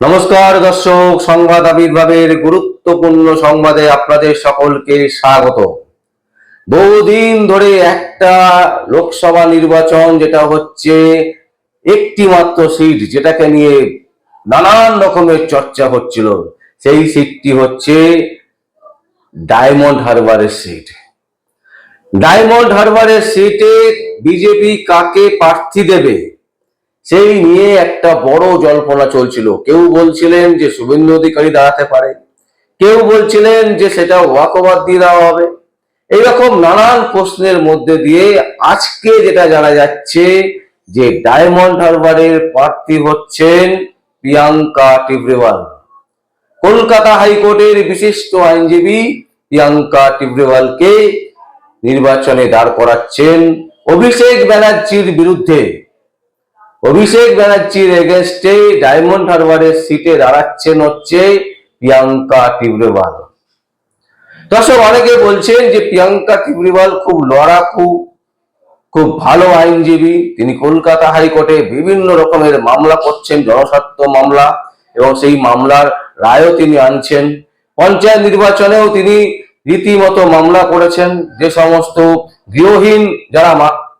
নমস্কার দর্শক, সংবাদ আবির্ভাবের গুরুত্বপূর্ণ সংবাদে আপনাদের সকলকে স্বাগত। বহুদিন ধরে একটা লোকসভা নির্বাচন, যেটা হচ্ছে একটি মাত্র সিট, যেটাকে নিয়ে নানান রকমের চর্চা হচ্ছিল। সেই সিটটি হচ্ছে ডায়মন্ড হারবারের সিট। ডায়মন্ড হারবারের সিটে বিজেপি কাকে প্রার্থী দেবে? সেই নিয়ে একটা বড় জল্পনা চলছিল। কেউ বলছিলেন যে শুভেন্দু অধিকারী দাঁড়াতে পারে। কেউ বলছিলেন যে সেটা ওয়াকওভার দিয়ে দেওয়া হবে। এইরকম নানান প্রশ্নের মধ্যে দিয়ে আজকে যেটা জানা যাচ্ছে যে ডায়মন্ড হারবারের প্রার্থী হচ্ছেন প্রিয়াঙ্কা টিব্রেওয়াল। কলকাতা হাইকোর্টের বিশিষ্ট আইনজীবী প্রিয়াঙ্কা টিব্রেওয়ালকে নির্বাচনে দাঁড় করাচ্ছেন অভিষেক ব্যানার্জির বিরুদ্ধে। অভিষেক ব্যানার্জির এগেনস্টে ডায়মন্ড হারবারের সিটে দাঁড়াচ্ছেন হচ্ছে প্রিয়াঙ্কা টিবরেওয়াল দর্শক, অনেকে বলছেন যে প্রিয়াঙ্কা টিবরেওয়াল খুব লড়াকু, খুব ভালো আইনজীবী। তিনি কলকাতা হাইকোর্টে বিভিন্ন রকমের মামলা করছেন, জনস্বার্থ মামলা, এবং সেই মামলার রায়ও তিনি আনছেন। পঞ্চায়েত নির্বাচনেও তিনি রীতিমতো মামলা করেছেন। যে সমস্ত গৃহহীন যারা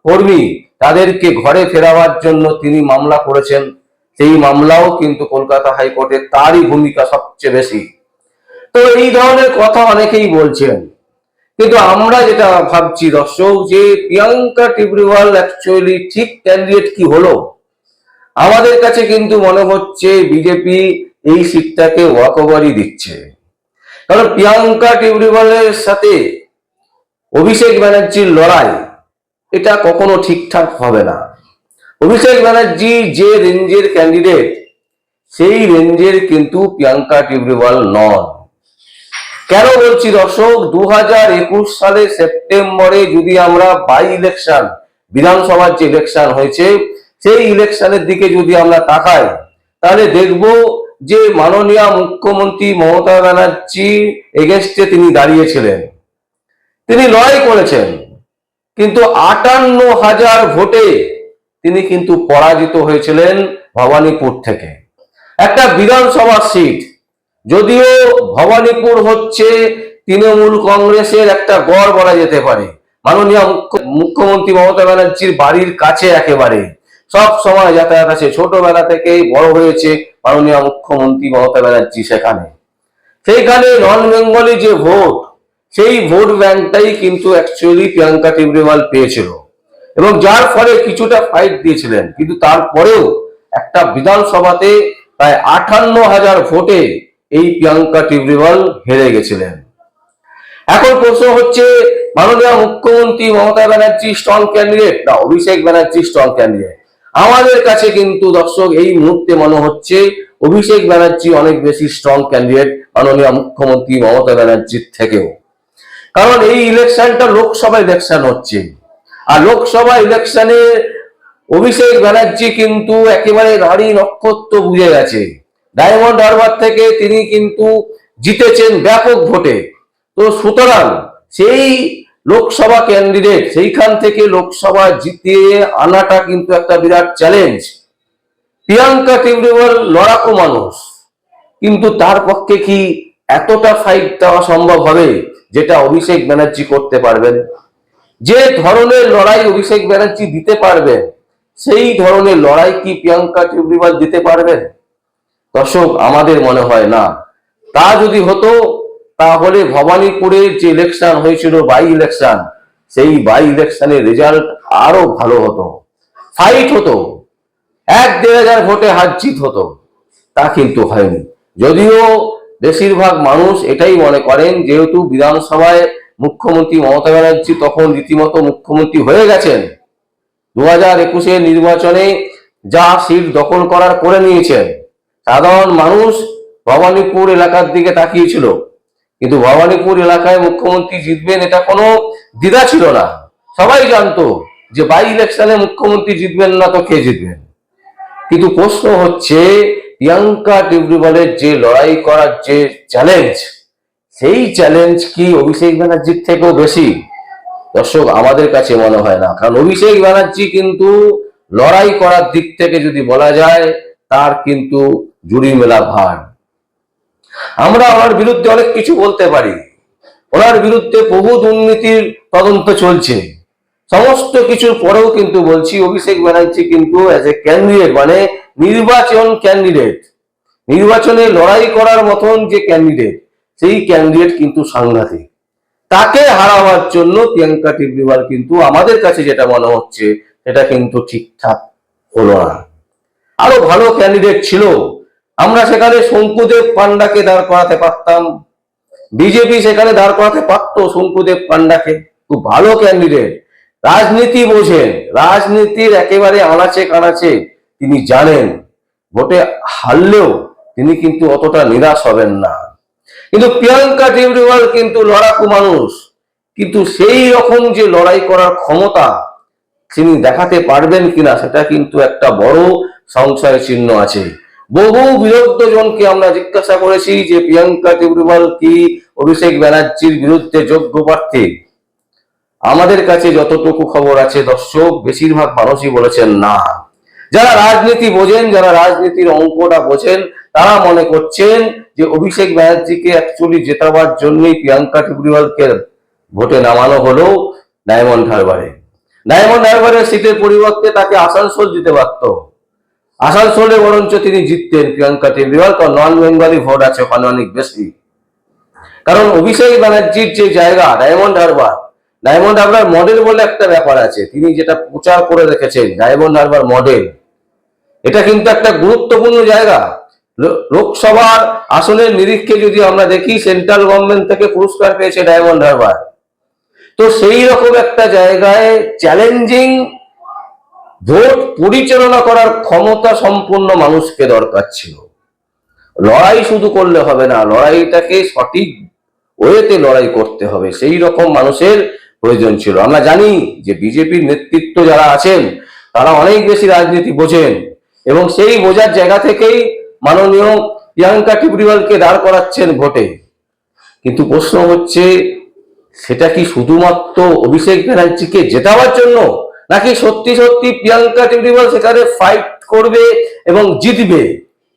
কর্মী তাদেরকে ঘরে ফেরাবার জন্য তিনি মামলা করেছেন। সেই মামলাও কিন্তু কলকাতা হাইকোর্টে তারই ভূমিকা সবচেয়ে বেশি। তো এই ধরনের কথা অনেকেই বলছেন। কিন্তু আমরা যেটা ভাবছি দর্শক, যে প্রিয়াঙ্কা টিবরিওয়াল অ্যাকচুয়ালি ঠিক ক্যান্ডিডেট কি হলো? আমাদের কাছে কিন্তু মনে হচ্ছে বিজেপি এই সিটটাকে ওয়াকওভারই দিচ্ছে। কারণ প্রিয়াঙ্কা টিবরিওয়ালের সাথে অভিষেক ব্যানার্জির লড়াই এটা কখনো ঠিকঠাক হবে না। অভিষেক ব্যানার্জি যে রেঞ্জের ক্যান্ডিডেট সেই রেঞ্জের কিন্তু প্রিয়াঙ্কা টিবরিওয়াল নন। কেন বলছি দর্শক দু হাজার একুশ সালে সেপ্টেম্বরে যদি আমরা বাই ইলেকশন বিধানসভার যে ইলেকশন হয়েছে, সেই ইলেকশনের দিকে যদি আমরা তাকাই, তাহলে দেখব যে মাননীয় মুখ্যমন্ত্রী মমতা ব্যানার্জি এগেনস্টে তিনি দাঁড়িয়েছিলেন। তিনি লড়াই করেছেন। কিন্তু আটান্ন হাজার ভোটে তিনি কিন্তু পরাজিত হয়েছিলেন ভবানীপুর থেকে। একটা বিধানসভা সিট, যদিও ভবানীপুর হচ্ছে তৃণমূল কংগ্রেসের একটা গড় বলা যেতে পারে। মাননীয় মুখ্য- মুখ্যমন্ত্রী মমতা ব্যানার্জির বাড়ির কাছে একেবারে। সব সময় যাতায়াত আছে। ছোটবেলা থেকেই বড় হয়েছে মাননীয় মুখ্যমন্ত্রী মমতা ব্যানার্জি সেখানে। সেইখানে নন বেঙ্গলি যে ভোট সেই ভোট ব্যাংকটাই কিন্তু অ্যাকচুয়ালি প্রিয়াঙ্কা টিবরিওয়াল পেয়েছিল। এবং যার ফলে কিছুটা ফাইট দিয়েছিলেন, কিন্তু তারপরেও একটা বিধানসভাতে প্রায় আটান্ন হাজার ভোটে এই প্রিয়াঙ্কা টিবরিওয়াল হেরে গেছিলেন। এখন প্রশ্ন হচ্ছে, মাননীয় মুখ্যমন্ত্রী মমতা ব্যানার্জি স্ট্রং ক্যান্ডিডেট না অভিষেক ব্যানার্জি স্ট্রং ক্যান্ডিডেট আমাদের কাছে কিন্তু দর্শক এই মুহূর্তে মনে হচ্ছে, অভিষেক ব্যানার্জি অনেক বেশি স্ট্রং ক্যান্ডিডেট মাননীয় মুখ্যমন্ত্রী মমতা ব্যানার্জির থেকেও। কারণ এই ইলেকশনটা লোকসভা ইলেকশন হচ্ছে। আর লোকসভা ইলেকশনে অভিষেক ব্যানার্জি কিন্তু একেবারে নারী নক্ষত্র বুঝে গেছে। ডায়মন্ড হারবার থেকে তিনি কিন্তু জিতেছেন ব্যাপক ভোটে। তো সুতরাং সেই লোকসভা ক্যান্ডিডেট সেইখান থেকে লোকসভা জিতিয়ে আনাটা কিন্তু একটা বিরাট চ্যালেঞ্জ প্রিয়াঙ্কা টিবরিওয়াল লড়াকু মানুষ। কিন্তু তার পক্ষে কি এতটা ফাইট দেওয়া সম্ভব হবে? যেটা অভিষেক ব্যানার্জি করতে পারবেন। যে ধরনের লড়াই অভিষেক ব্যানার্জি দিতে পারবেন, সেই ধরনের লড়াই কি প্রিয়াঙ্কা টিবরিওয়াল দিতে পারবেন? দর্শক, আমাদের মনে হয় না। তা যদি হতো, তাহলে ভবানীপুরের যে ইলেকশন হয়েছিল বাই ইলেকশন সেই বাই ইলেকশনের রেজাল্ট আরও ভালো হতো। ফাইট হতো। এক দেড় হাজার ভোটে হার জিত হতো। তা কিন্তু হয়নি। যদিও বেশিরভাগ মানুষ এটাই মনে করেন, যেহেতু বিধানসভায় মুখ্যমন্ত্রী মমতা ব্যানার্জি তখন রীতিমতো মুখ্যমন্ত্রী হয়ে গেছেন। দু হাজার একুশে নির্বাচনে যা সিট দখল করার করে নিয়েছেন, সাধারণ মানুষ ভবানীপুর এলাকার দিকে তাকিয়েছিল। কিন্তু ভবানীপুর এলাকায় মুখ্যমন্ত্রী জিতবেন এটা কোনো দ্বিধা ছিল না। সবাই জানতো যে বাই ইলেকশনে মুখ্যমন্ত্রী জিতবেন না তো কে জিতবেন। কিন্তু প্রশ্ন হচ্ছে প্রিয়াঙ্কা টিবরিওয়ালের যে লড়াই করার যে চ্যালেঞ্জ সেই চ্যালেঞ্জ কি অভিষেক ব্যানার্জির থেকেও বেশি? দর্শক, আমাদের কাছে মনে হয় না। কারণ অভিষেক ব্যানার্জি কিন্তু লড়াই করার দিক থেকে যদি বলা যায়, তার কিন্তু জুড়ি মেলা ভার। আমরা ওনার বিরুদ্ধে অনেক কিছু বলতে পারি। ওনার বিরুদ্ধে বহু দুর্নীতির তদন্ত চলছে। সমস্ত কিছুর পরেও কিন্তু বলছি, অভিষেক ব্যানার্জি কিন্তু অ্যাজ এ ক্যান্ডিডেট মানে নির্বাচন ক্যান্ডিডেট নির্বাচনে লড়াই করার মতন যে ক্যান্ডিডেট সেই ক্যান্ডিডেট কিন্তু সাংঘাতিক। তাকে হারাবার জন্য প্রিয়াঙ্কা টিবরিওয়াল কিন্তু আমাদের কাছে যেটা মনে হচ্ছে, সেটা কিন্তু ঠিকঠাক হলো না। আরও ভালো ক্যান্ডিডেট ছিল। আমরা সেখানে শঙ্কুদেব পান্ডাকে দাঁড় করাতে পারতাম। বিজেপি সেখানে দাঁড় করাতে পারত শঙ্কুদেব পান্ডাকে খুব ভালো ক্যান্ডিডেট রাজনীতি বোঝেন। রাজনীতির একেবারে আনাচে কানাচে তিনি জানেন, ভোটে হারলেও তিনি কিন্তু অতটা নিরাশ হবেন না। কিন্তু প্রিয়াঙ্কা টিবরিওয়াল কিন্তু লড়াকু মানুষ। কিন্তু সেই রকম যে লড়াই করার ক্ষমতা তিনি দেখাতে পারবেন কিনা, সেটা কিন্তু একটা বড় সংশয় চিহ্ন আছে। বহু বিরুদ্ধ জনকে আমরা জিজ্ঞাসা করেছি যে, প্রিয়াঙ্কা টিবরিওয়াল কি অভিষেক ব্যানার্জির বিরুদ্ধে যোগ্য প্রার্থী? আমাদের কাছে যতটুকু খবর আছে, দর্শক, বেশিরভাগ মানুষই বলেছেন না। যারা রাজনীতি বোঝেন, যারা রাজনীতির অঙ্কটা বোঝেন, তারা মনে করছেন যে অভিষেক ব্যানার্জিকে অ্যাকচুয়ালি জেতাবার জন্যই প্রিয়াঙ্কা টিবরিওয়ালকে ভোটে নামানো হলো ডায়মন্ড হারবারে। ডায়মন্ড হারবারের সিটের পরিবর্তে তাকে আসানসোল দিতে পারত আসানসোলে বরঞ্চ তিনি জিততেন প্রিয়াঙ্কা টিবরিওয়াল কারণ নন বেঙ্গলি ভোট আছে ওখানে অনেক বেশি। কারণ অভিষেক ব্যানার্জির যে জায়গা, Diamond Harbour Diamond Harbour model বলে একটা ব্যাপার আছে। তিনি যেটা প্রচার করে রেখেছেন, ডায়মন্ড হারবার মডেল। এটা কিন্তু একটা গুরুত্বপূর্ণ জায়গা। লোকসভার আসনের নিরীক্ষে যদি আমরা দেখি, সেন্ট্রাল গভর্নমেন্ট থেকে পুরস্কার পেয়েছে ডায়মন্ড হারবার। তো সেই রকম একটা জায়গায় চ্যালেঞ্জিং ভোট পরিচালনা করার ক্ষমতা সম্পূর্ণ মানুষকে দরকার ছিল। লড়াই শুধু করলে হবে না, লড়াইটাকে সঠিক ওয়েতে লড়াই করতে হবে, সেই রকম মানুষের প্রয়োজন ছিল। আমরা জানি যে বিজেপির নেতৃত্ব যারা আছেন, তারা অনেক বেশি রাজনীতি বোঝেন। এবং সেই বোঝার জায়গা থেকেই মাননীয় প্রিয়াঙ্কা টিবরিওয়ালকে দাঁড় করাচ্ছেন ভোটে। কিন্তু প্রশ্ন হচ্ছে, সেটা কি শুধুমাত্র অভিষেক ব্যানার্জিকে জেতাবার জন্য, নাকি সত্যি সত্যি প্রিয়াঙ্কা টিবরিওয়াল সেখানে ফাইট করবে এবং জিতবে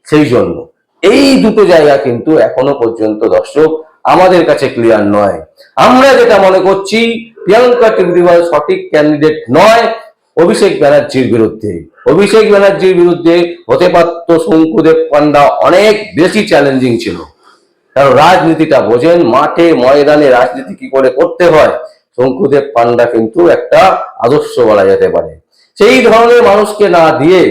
সেই জন্য? এই দুটো জায়গা কিন্তু এখনও পর্যন্ত দর্শক আমাদের কাছে ক্লিয়ার নয়। আমরা যেটা মনে করছি, প্রিয়াঙ্কা টিবরিওয়াল সঠিক ক্যান্ডিডেট নয় অভিষেক ব্যানার্জির বিরুদ্ধে। অভিষেক ব্যানার্জির বিরুদ্ধে হতে পারত শঙ্কুদেব পান্ডা অনেক বেশি চ্যালেঞ্জিং ছিল। কারণ রাজনীতিটা বোঝেন, মাঠে, ময়দানে রাজনীতি কি করে করতে হয়, শঙ্কুদেব পান্ডা কিন্তু একটা আদর্শ বলা যেতে পারে। সেই ধরনের মানুষকে না দিয়ে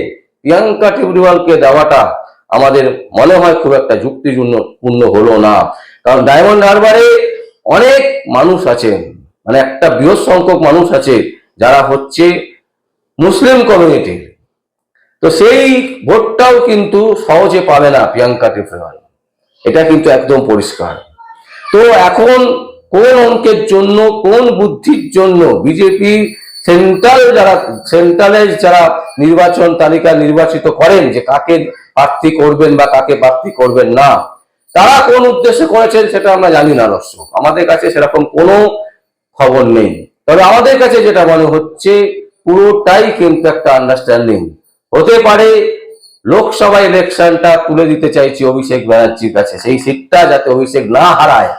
প্রিয়াঙ্কা টিবরিওয়ালকে দেওয়াটা আমাদের মনে হয় খুব একটা যুক্তিপূর্ণ পূর্ণ হলো না। কারণ ডায়মন্ড হারবারে অনেক মানুষ আছেন মানে একটা বৃহৎ সংখ্যক মানুষ আছে যারা হচ্ছে মুসলিম কমিউনিটির তো সেই ভোটটাও কিন্তু সহজে পাবে না প্রিয়াঙ্কা টিবরিওয়াল এটা কিন্তু একদম পরিষ্কার। তো এখন কোন অঙ্কের জন্য, কোন বুদ্ধির জন্য বিজেপি সেন্ট্রাল যারা সেন্ট্রালের যারা নির্বাচন তালিকা নির্বাচিত করেন যে কাকে প্রার্থী করবেন বা কাকে প্রার্থী করবেন না, তারা কোন উদ্দেশ্যে করেছেন সেটা আমরা জানি না দর্শক। আমাদের কাছে সেরকম কোনো খবর নেই। তবে আমাদের কাছে যেটা মনে হচ্ছে পুরোটাই কিন্তু একটা আন্ডারস্ট্যান্ডিং হতে পারে লোকসভা ইলেকশনটা তুলে দিতে চাইছি অভিষেক ব্যানার্জির কাছে, সেই সিটটা যাতে অভিষেক না হারায়,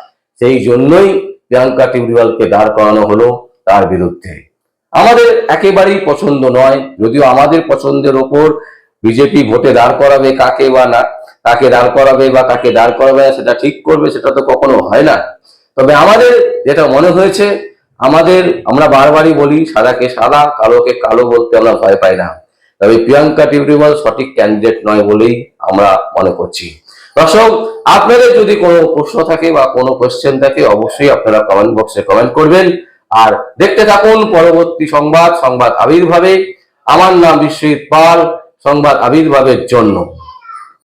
সেই জন্যই প্রিয়াঙ্কা টিবরিওয়ালকে দাঁড় করানো হলো তার বিরুদ্ধে। আমাদের একেবারেই পছন্দ নয়, যদিও আমাদের পছন্দের ওপর বিজেপি ভোটে দাঁড় করাবে কাকে বা না, কাকে দাঁড় করাবে বা কাকে দাঁড় করাবে সেটা ঠিক করবে, সেটা তো কখনো হয় না। তবে আমাদের যেটা মনে হয়েছে আমাদের, আমরা বারবারই বলি, সাদাকে সাদা, কালোকে কালো বলতে আমরা ভয় পাই না। তবে প্রিয়াঙ্কা টিউটোরিয়াল সঠিক ক্যান্ডিডেট নয় বলেই আমরা মনে করছি। দর্শক, আপনাদের যদি কোনো প্রশ্ন থাকে বা কোনো কোয়েশ্চেন থাকে, অবশ্যই আপনারা কমেন্ট বক্সে কমেন্ট করবেন। আর দেখতে থাকুন পরবর্তী সংবাদ সংবাদ আবির্ভাবে। আমার নাম বিশ্বজিৎ পাল, সংবাদ আবির্ভাবের জন্য।